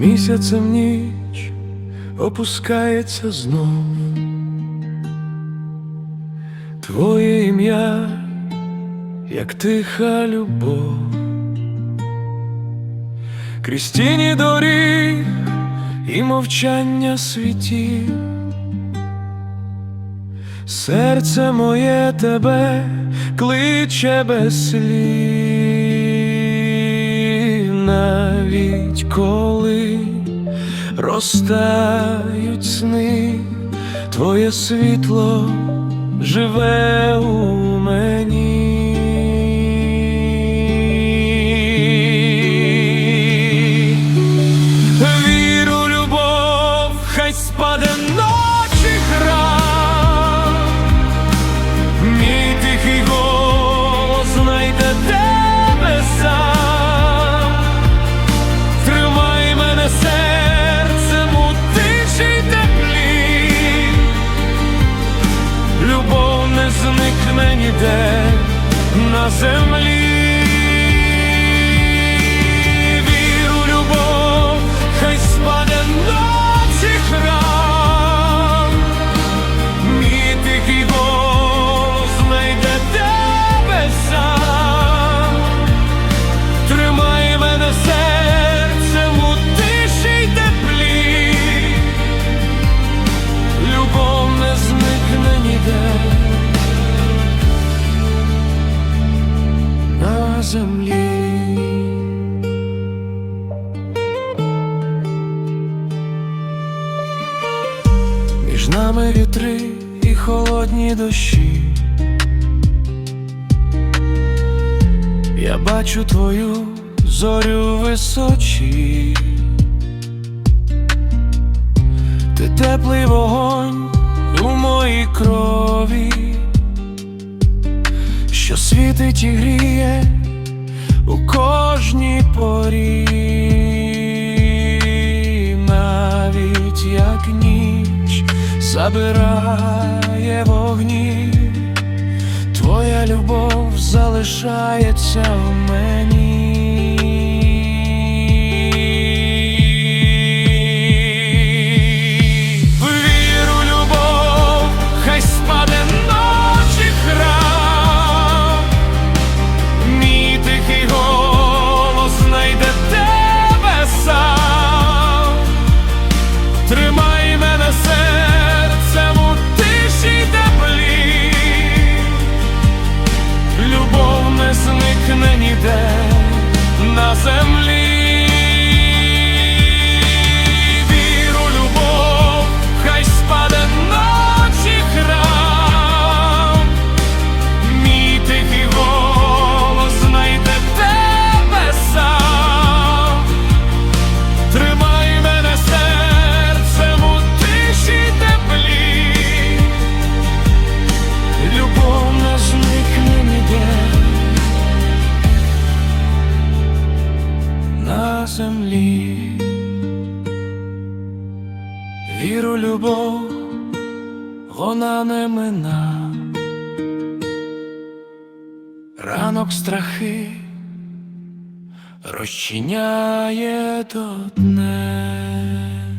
місяцем ніч опускається знов. Твоє ім'я, як тиха любов, крізь тіні доріг і мовчання світів. Серце моє тебе кличе без слів, навіть коли розтають сни, твоє світло живе у мені. razem. Землі. Між нами вітри і холодні дощі. Я бачу твою зорю височі. Ти теплий вогонь у моїй крові, що світить і гріє у кожній порі, навіть як ніч забирає вогні, твоя любов залишається в мені. Землі. Віру, любов, вона не мина. Ранок страхи розчиняє до дне.